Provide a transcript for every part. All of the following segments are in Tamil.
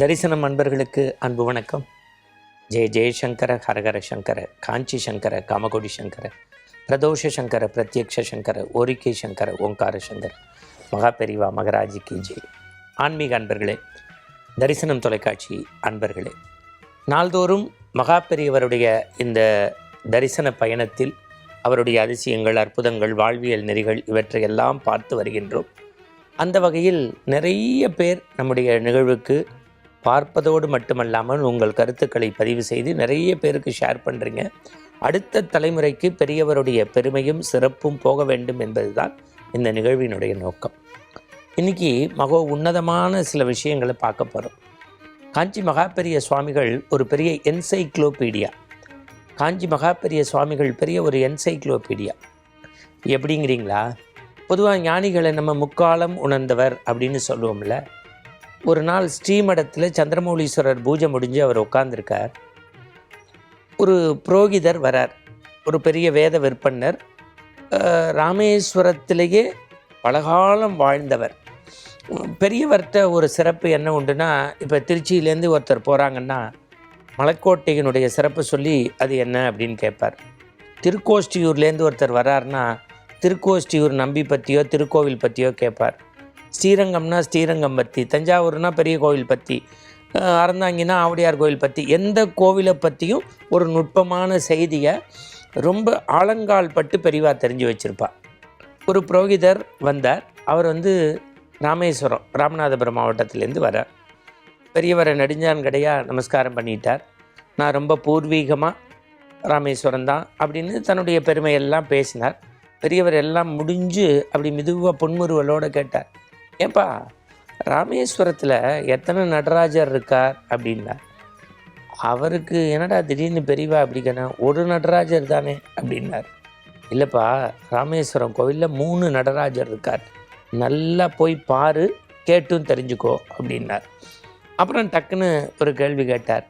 தரிசனம் அன்பர்களுக்கு அன்பு வணக்கம். ஜெய ஜெயசங்கர ஹரஹர சங்கர காஞ்சி சங்கர காமகோடி சங்கர பிரதோஷ சங்கர பிரத்யக்ஷ சங்கர ஓரிக்கை சங்கர ஓங்கார சங்கர மகராஜி கி ஜெய். ஆன்மீக அன்பர்களே தரிசனம் தொலைக்காட்சி அன்பர்களே நாள்தோறும் மகா பெரியவருடைய இந்த தரிசன பயணத்தில் அவருடைய அதிசயங்கள் அற்புதங்கள் வாழ்வியல் நெறிகள் இவற்றையெல்லாம் பார்த்து வருகின்றோம். அந்த வகையில் நிறைய பேர் நம்முடைய நிகழ்வுக்கு பார்ப்பதோடு மட்டுமல்லாமல் உங்கள் கருத்துக்களை பதிவு செய்து நிறைய பேருக்கு ஷேர் பண்ணுறீங்க அடுத்த தலைமுறைக்கு பெரியவருடைய பெருமையும் சிறப்பும் போக வேண்டும் என்பதுதான் இந்த நிகழ்வினுடைய நோக்கம். இன்னைக்கு மகோ உன்னதமான சில விஷயங்களை பார்க்க போகிறோம் காஞ்சி மகாபெரிய சுவாமிகள் ஒரு பெரிய என்சைக்ளோபீடியா காஞ்சி மகாபெரிய சுவாமிகள் பெரிய ஒரு என்சைக்ளோபீடியா எப்படிங்கிறீங்களா? பொதுவாக ஞானிகளை நம்ம முக்காலம் உணர்ந்தவர் அப்படின்னு சொல்லுவோம்ல. ஒரு நாள் ஸ்ரீமடத்தில் சந்திரமௌலீஸ்வரர் பூஜை முடிஞ்சு அவர் உட்கார்ந்துருக்கார். ஒரு புரோகிதர் வரார். ஒரு பெரிய வேத விற்பன்னர். ராமேஸ்வரத்திலேயே பலகாலம் வாழ்ந்தவர். பெரியவர்கிட்ட ஒரு சிறப்பு என்ன உண்டுன்னா இப்போ திருச்சியிலேருந்து ஒருத்தர் போகிறாங்கன்னா மலைக்கோட்டையினுடைய சிறப்பு சொல்லி அது என்ன அப்படின்னு கேட்பார். திருக்கோஷ்டியூர்லேருந்து ஒருத்தர் வராருன்னா திருக்கோஷ்டியூர் நம்பி பற்றியோ திருக்கோவில் பற்றியோ கேட்பார். ஸ்ரீரங்கம்னா ஸ்ரீரங்கம் பற்றி தஞ்சாவூர்னா பெரிய கோவில் பற்றி அறந்தாங்கன்னா ஆவடியார் கோவில் பற்றி எந்த கோவிலை பற்றியும் ஒரு நுட்பமான செய்தியை ரொம்ப ஆழங்கால் பட்டு பெரிவா தெரிஞ்சு வச்சுருப்பா. ஒரு புரோகிதர் வந்தார். அவர் வந்து ராமேஸ்வரம் ராமநாதபுரம் மாவட்டத்திலேருந்து வரார். பெரியவரை நெடுஞ்சான் கடையாக நமஸ்காரம் பண்ணிட்டார். நான் ரொம்ப பூர்வீகமாக ராமேஸ்வரம் தான் அப்படின்னு தன்னுடைய பெருமையெல்லாம் பேசினார். பெரியவர் எல்லாம் முடிஞ்சு அப்படி மெதுவாக புன்முறுவலோடு கேட்டார். ஏப்பா ராமேஸ்வரத்தில் எத்தனை நடராஜர் இருக்கார் அப்படின்னார் அவருக்கு என்னடா திடீர்னு பெரியவா அப்படிங்கன்னா ஒரு நடராஜர் தானே அப்படின்னார். இல்லைப்பா ராமேஸ்வரம் கோவிலில் மூணு நடராஜர் இருக்கார். நல்லா போய் பாரு கேட்டும் தெரிஞ்சுக்கோ அப்படின்னார். அப்புறம் டக்குன்னு ஒரு கேள்வி கேட்டார்.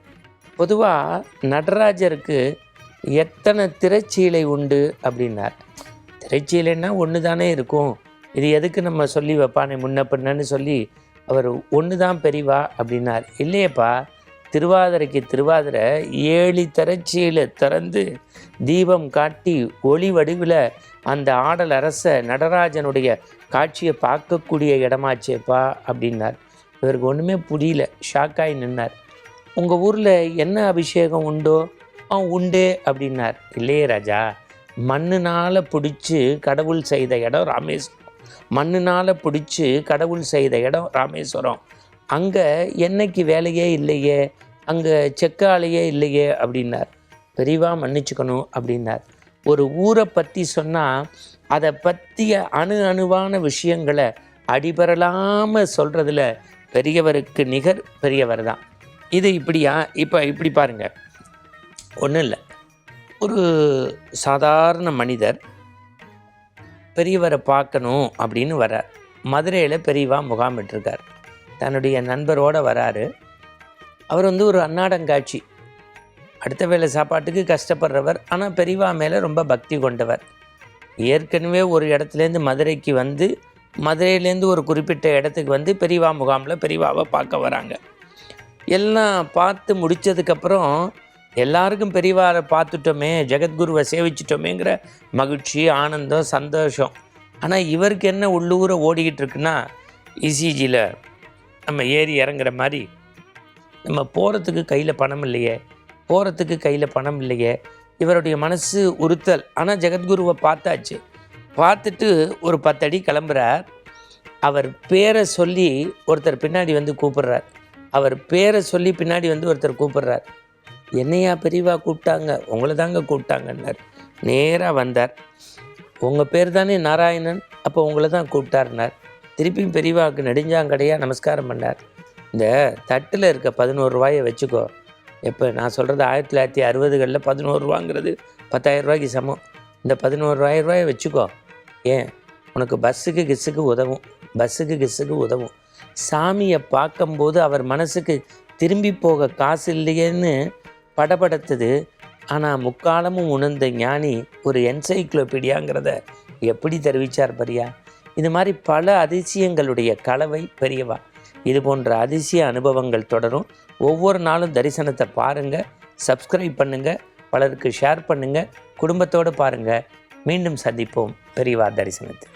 பொதுவாக நடராஜருக்கு எத்தனை திரைச்சீலை உண்டு அப்படின்னார். திரைச்சீலைன்னா ஒன்று தானே இருக்கும். இது எதுக்கு நம்ம சொல்லி வைப்பானே? முன்ன பின்னன்னு சொல்லி அவர் ஒன்று தான் பெரிவா அப்படின்னார். இல்லையேப்பா திருவாதிரைக்கு திருவாதிரை ஏழி தரச்சியில் திறந்து தீபம் காட்டி ஒளி வடிவில் அந்த ஆடல் அரச நடராஜனுடைய காட்சியை பார்க்கக்கூடிய இடமாச்சேப்பா அப்படின்னார். இவருக்கு ஒன்றுமே புரியல. ஷாக்காகி நின்னார். உங்கள் ஊரில் என்ன அபிஷேகம் உண்டோ? ஆ உண்டு அப்படின்னார். இல்லையே ராஜா மண்ணுனால் பிடிச்சி கடவுள் செய்த இடம் ராமேஸ்வரம் மண்ணுனால் பிடிச்சி கடவுள் செய்த இடம் ராமேஸ்வரம். அங்கே என்னைக்கு வேலையே இல்லையே அங்கே செக்காலையே இல்லையே அப்படின்னார். பெரிவா மன்னிச்சுக்கணும் அப்படின்னார். ஒரு ஊரை பற்றி சொன்னால் அதை பற்றிய அணு அணுவான விஷயங்களை அடிபரலாமல் சொல்கிறதுல பெரியவருக்கு நிகர் பெரியவர் தான். இது இப்படியா? இப்போ இப்படி பாருங்கள் ஒன்றும் இல்லை. ஒரு சாதாரண மனிதர் பெரியவரை பார்க்கணும் அப்படின்னு வரார் மதுரையில் பெரியவா முகாமிட்டிருக்கார் தன்னுடைய நண்பரோடு வராரு. அவர் வந்து ஒரு அன்னாடங்காட்சி. அடுத்த வேளை சாப்பாட்டுக்கு கஷ்டப்படுறவர் ஆனால் பெரியவா மேலே ரொம்ப பக்தி கொண்டவர். ஏற்கனவே ஒரு இடத்துலேருந்து மதுரைக்கு வந்து மதுரையிலேருந்து ஒரு குறிப்பிட்ட இடத்துக்கு வந்து பெரியவா முகாமில் பெரியவாவை பார்க்க வராங்க. எல்லாம் பார்த்து முடித்ததுக்கப்புறம் எல்லாருக்கும் பெரியவாரை பார்த்துட்டோமே ஜெகத்குருவை சேவிச்சிட்டோமேங்கிற மகிழ்ச்சி ஆனந்தம் சந்தோஷம். ஆனால் இவருக்கு என்ன உள்ளூர ஓடிக்கிட்டு இருக்குன்னா இசிஜியில் நம்ம ஏறி இறங்குற மாதிரி நம்ம போகிறதுக்கு கையில் பணம் இல்லையே போகிறதுக்கு கையில் பணம் இல்லையே இவருடைய மனசு உறுத்தல். ஆனால் ஜெகத்குருவை பார்த்தாச்சு. பார்த்துட்டு ஒரு பத்தடி கிளம்புறார். அவர் பேரை சொல்லி ஒருத்தர் பின்னாடி வந்து கூப்பிடுறார். அவர் பேரை சொல்லி பின்னாடி வந்து ஒருத்தர் கூப்பிடுறார். என்னையா பெரியவா கூப்பிட்டாங்க? உங்களை தாங்க கூப்பிட்டாங்கன்னார். நேராக வந்தார். உங்கள் பேர் தானே நாராயணன்? அப்போ உங்களை தான் கூப்பிட்டாருனார் திருப்பியும் பெரியவாவுக்கு நெடுஞ்சாங்கடையாக நமஸ்காரம் பண்ணார். இந்த தட்டில் இருக்க பதினோரு ரூபாயை வச்சுக்கோ. எப்போ நான் சொல்கிறது ஆயிரத்தி தொள்ளாயிரத்தி அறுபதுகளில் பதினோரு ரூபாங்கிறது பத்தாயிரம் ரூபாய்க்கு சமம். இந்த பதினோரு ரூபாயை வச்சுக்கோ. ஏன்? உனக்கு பஸ்ஸுக்கு கிஸ்ஸுக்கு உதவும். பஸ்ஸுக்கு கிஸ்ஸுக்கு உதவும். சாமியை பார்க்கும்போது அவர் மனசுக்கு திரும்பி போக காசு இல்லையேன்னு படபடத்துது. ஆனால் முக்காலமும் உணர்ந்த ஞானி ஒரு என்சைக்ளோபீடியாங்கிறத எப்படி தெரிவித்தார் பெரியா? இது மாதிரி பல அதிசயங்களுடைய கலவை பெரியவா. இது போன்ற அதிசய அனுபவங்கள் தொடரும். ஒவ்வொரு நாளும் தரிசனத்தை பாருங்கள் சப்ஸ்கிரைப் பண்ணுங்கள் பலருக்கு ஷேர் பண்ணுங்கள் குடும்பத்தோடு பாருங்கள் மீண்டும் சந்திப்போம் பெரியவா தரிசனத்தில்.